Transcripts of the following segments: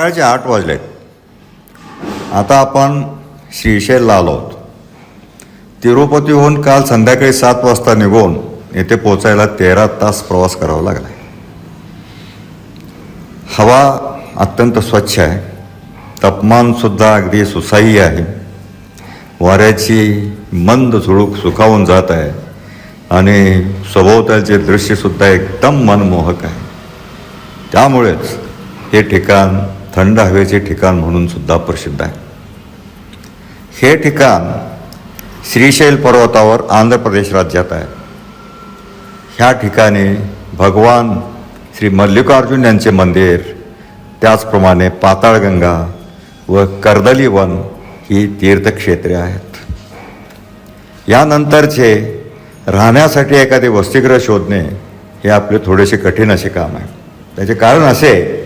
सकाळचे आठ वाजलेत. आता आपण श्रीशैलला आलो आहोत. तिरुपतीहून काल संध्याकाळी सात वाजता निघून येथे पोचायला तेरा तास प्रवास करावा लागला. हवा अत्यंत स्वच्छ आहे. तापमानसुद्धा अगदी सुसाई आहे. वाऱ्याची मंद झुळूक सुखावून जात आहे. आणि सभोवतालचे दृश्यसुद्धा एकदम मनमोहक आहे. त्यामुळेच हे ठिकाण थंड हवेचे ठिकाण म्हणून सुद्धा प्रसिद्ध आहे. हे ठिकाण श्रीशैल पर्वतावर आंध्र प्रदेश राज्यात आहे. ह्या ठिकाणी भगवान श्री मल्लिकार्जुन यांचे मंदिर त्याचप्रमाणे पाताळगंगा व कर्दली वन ही तीर्थक्षेत्रे आहेत. यानंतरचे राहण्यासाठी एखादे वसतिगृह शोधणे हे आपले थोडेसे कठीण असे काम आहे. त्याचे कारण असे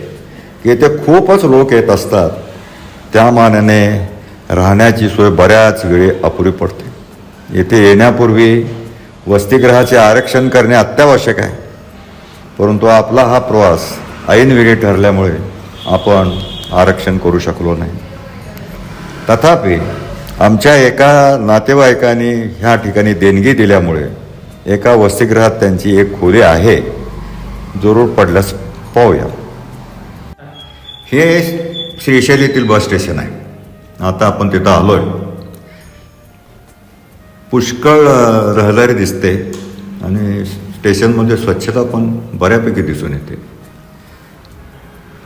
येथे खूपच लोक येत असतात. त्या मानाने राहण्याची सोय बऱ्याच वेळी अपुरी पडते. येथे येण्यापूर्वी वसतिगृहाचे आरक्षण करणे अत्यावश्यक आहे. परंतु आपला हा प्रवास ऐनवेळी ठरल्यामुळे आपण आरक्षण करू शकलो नाही. तथापि आमच्या एका नातेवाईकांनी ह्या ठिकाणी देणगी दिल्यामुळे एका वसतिगृहात त्यांची एक खोली आहे. जरूर पडल्यास पाहूया. हे श्रीशैल येथील बस स्टेशन आहे. आता आपण तिथं आलो आहे पुष्कळ रहदारी दिसते आणि स्टेशनमध्ये म्हणजे स्वच्छता पण बऱ्यापैकी दिसून येते.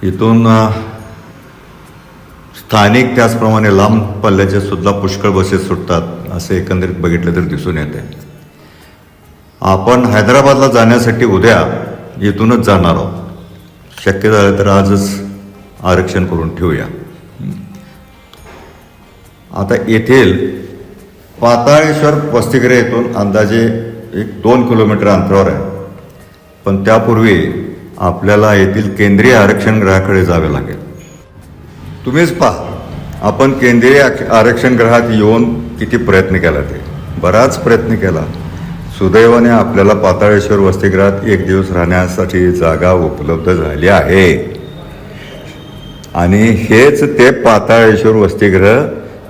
इथून स्थानिक त्याचप्रमाणे लांब पल्ल्याच्या सुद्धा पुष्कळ बसेस सुटतात असे एकंदरीत बघितलं तर दिसून येते. आपण हैदराबादला जाण्यासाठी उद्या इथूनच जाणार आहोत. शक्य झालं तर आजच आरक्षण करून ठेवूया. आता येथील पाताळेश्वर वसतिगृह येथून अंदाजे एक दोन किलोमीटर अंतरावर आहे. पण त्यापूर्वी आपल्याला येथील केंद्रीय आरक्षण गृहाकडे जावे लागेल. तुम्हीच पहा आपण केंद्रीय आरक्षण गृहात येऊन किती प्रयत्न केला ते. बराच प्रयत्न केला. सुदैवाने आपल्याला पाताळेश्वर वसतिगृहात एक दिवस राहण्यासाठी जागा उपलब्ध झाली आहे. आणि हेच ते पाताळेश्वर वसतिगृह.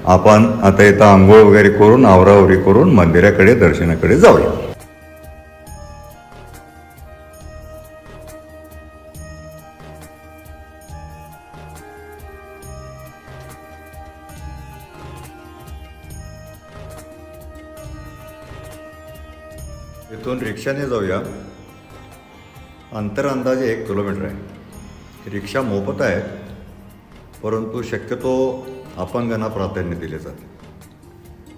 आपण आता इथं आंघोळ वगैरे करून आवरावरी करून मंदिराकडे दर्शनाकडे जाऊया. इथून रिक्षाने जाऊया. अंतर अंदाजे एक किलोमीटर आहे. रिक्षा मोफत आहे. परंतु शक्यतो अपंगांना प्राधान्य दिले जाते.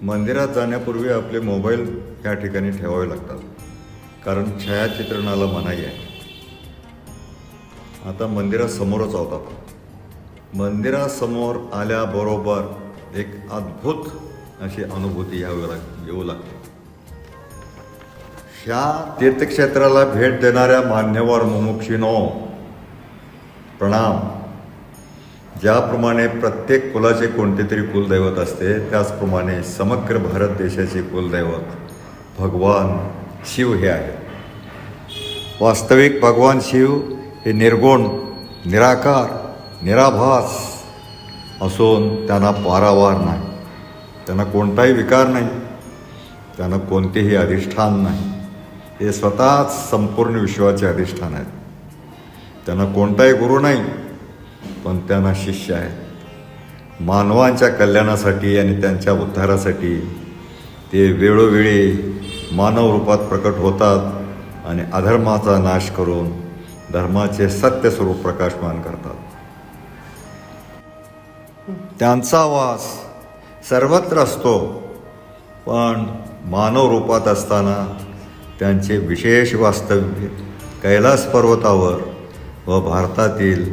मंदिरात जाण्यापूर्वी आपले मोबाईल या ठिकाणी ठेवावे लागतात. कारण छायाचित्रणाला मनाई आहे. आता मंदिरासमोरच आहोत आपण. मंदिरासमोर आल्याबरोबर एक अद्भुत अशी अनुभूती यावी लाग येऊ लागते. ह्या तीर्थक्षेत्राला भेट देणाऱ्या मान्यवर मुमुक्षिनो प्रणाम. ज्याप्रमाणे प्रत्येक कुलाचे कोणते तरी कुलदैवत असते त्याचप्रमाणे समग्र भारत देशाचे कुलदैवत भगवान शिव हे आहेत. वास्तविक भगवान शिव हे निर्गुण निराकार निराभास असून त्यांना पारावार नाही. त्यांना कोणताही विकार नाही. त्यांना कोणतेही अधिष्ठान नाही. हे स्वतःच संपूर्ण विश्वाचे अधिष्ठान आहेत. त्यांना कोणताही गुरु नाही. पण त्यांना शिष्य आहे मानवांच्या कल्याणासाठी आणि त्यांच्या उद्धारासाठी ते वेळोवेळी मानव रूपात प्रकट होतात आणि अधर्माचा नाश करून धर्माचे सत्य स्वरूप प्रकाशमान करतात. त्यांचा वास सर्वत्र असतो पण मानव रूपात असताना त्यांचे विशेष वास्तव्य कैलास पर्वतावर व भारतातील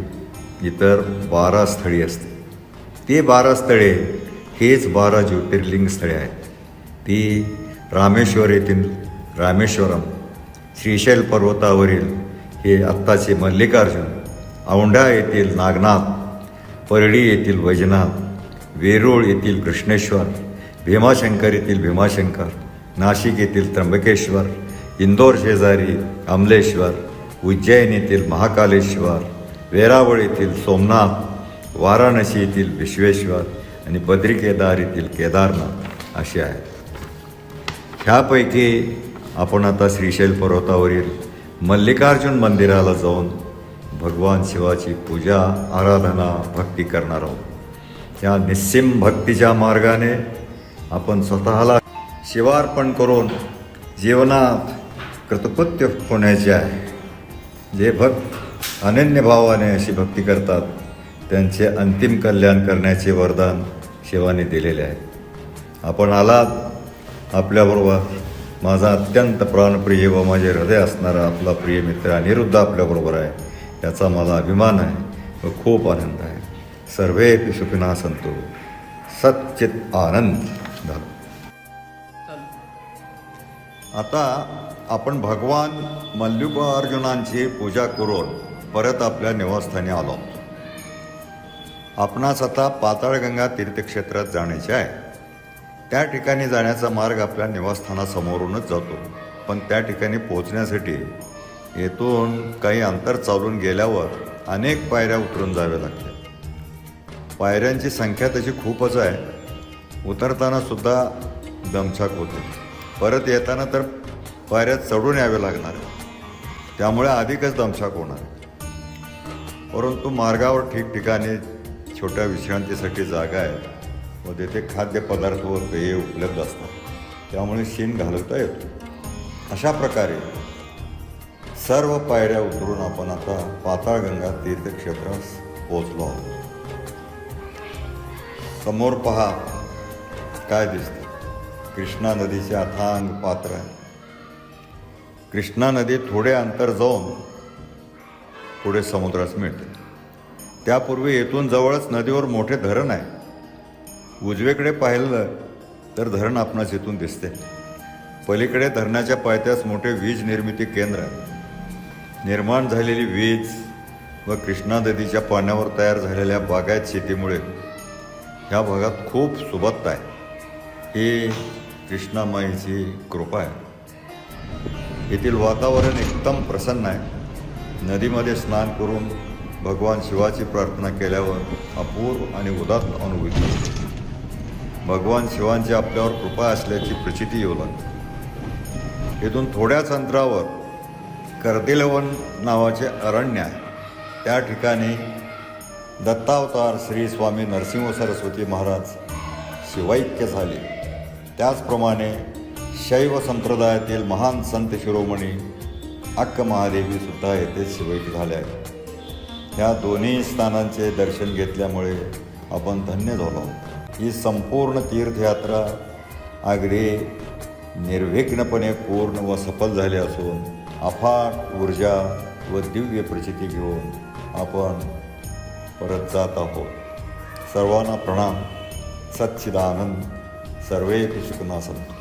इतर बारा स्थळी असते ती बारा स्थळे हेच बारा ज्योतिर्लिंग स्थळे आहेत. ती रामेश्वर येथील रामेश्वरम श्रीशैल पर्वतावरील हे आत्ताचे मल्लिकार्जुन औंढा येथील नागनाथ परडी येथील वैजनाथ वेरूळ येथील कृष्णेश्वर भीमाशंकर येथील भीमाशंकर नाशिक येथील त्र्यंबकेश्वर इंदोर शेजारी अमलेश्वर उज्जैन येथील महाकालेश्वर वेरावळ येथील सोमनाथ वाराणसी येथील विश्वेश्वर आणि बद्री केदार येथील केदारनाथ असे आहेत. ह्यापैकी आपण आता श्रीशैल पर्वतावरील मल्लिकार्जुन मंदिराला जाऊन भगवान शिवाची पूजा आराधना भक्ती करणार आहोत. या निस्सिम भक्तीच्या मार्गाने आपण स्वतःला शिवार्पण करून जीवनात कृतकृत्य होण्याचे आहे. जे भक्त अनन्य भावाने अशी भक्ती करतात. त्यांचे अंतिम कल्याण करण्याचे वरदान शिवाने दिलेले आहे. आपण आलात आपल्याबरोबर माझा अत्यंत प्राणप्रिय व माझे हृदय असणारा आपला प्रिय मित्र अनिरुद्ध आपल्याबरोबर आहे. याचा मला अभिमान आहे व खूप आनंद आहे. सर्वे सुखिना संतो सच्चित आनंद. झाला आता आपण भगवान मल्लिकार्जुनांची पूजा करून परत आपल्या निवासस्थानी आलो आहोत. आपणास आता पाताळगंगा तीर्थक्षेत्रात जाण्याचे आहे. त्या ठिकाणी जाण्याचा मार्ग आपल्या निवासस्थानासमोरूनच जातो. पण त्या ठिकाणी पोहोचण्यासाठी येथून काही अंतर चालून गेल्यावर अनेक पायऱ्या उतरून जाव्या लागतात. पायऱ्यांची संख्या त्याची खूपच आहे. उतरताना सुद्धा दमछाक होते. परत येताना तर पायऱ्या चढून यावे लागणार त्यामुळे अधिकच दमछाक होणार परंतु मार्गावर ठिकठिकाणी छोट्या विश्रांतीसाठी जागा आहे. व तेथे खाद्यपदार्थ व पेये उपलब्ध असतात. त्यामुळे शीण घालवता येतो. अशा प्रकारे सर्व पायऱ्या उतरून आपण आता पाताळगंगा तीर्थक्षेत्रास पोचलो आहोत. समोर पहा काय दिसते. कृष्णा नदीचे अथांग पात्र आहे. कृष्णा नदी थोडे अंतर जाऊन पुढे समुद्रास मिळते. त्यापूर्वी येथून जवळच नदीवर मोठे धरण आहे. उजवेकडे पाहिलं तर धरण आपणास इथून दिसते. पलीकडे धरणाच्या पायथ्यास मोठे वीज निर्मिती केंद्र आहे. निर्माण झालेली वीज व कृष्णा नदीच्या पाण्यावर तयार झालेल्या बागायत शेतीमुळे ह्या भागात खूप सुबत्ता आहे. ही कृष्णामाईची कृपा आहे. येथील वातावरण एकदम प्रसन्न आहे. नदीमध्ये स्नान करून भगवान शिवाची प्रार्थना केल्यावर अपूर्व आणि उदात्त अनुभूती भगवान शिवांची आपल्यावर कृपा असल्याची प्रचिती येऊ लागली इथून थोड्याच अंतरावर कर्दिलवन नावाचे अरण्य आहे. त्या ठिकाणी दत्तावतार श्री स्वामी नरसिंह सरस्वती महाराज शिवैक्य झाले. त्याचप्रमाणे शैव संप्रदायातील महान संत शिरोमणी अक्क महादेवीसुद्धा येथे शिवैक्य झाले आहेत. ह्या दोन्ही स्थानांचे दर्शन घेतल्यामुळे आपण धन्य झालो ही संपूर्ण तीर्थयात्रा अगदी निर्विघ्नपणे पूर्ण व सफल झाली असून अफाट ऊर्जा व दिव्य प्रचिती घेऊन आपण परत जात आहोत. सर्वांना प्रणाम. सच्चिदानंद. सर्वे सुखना संत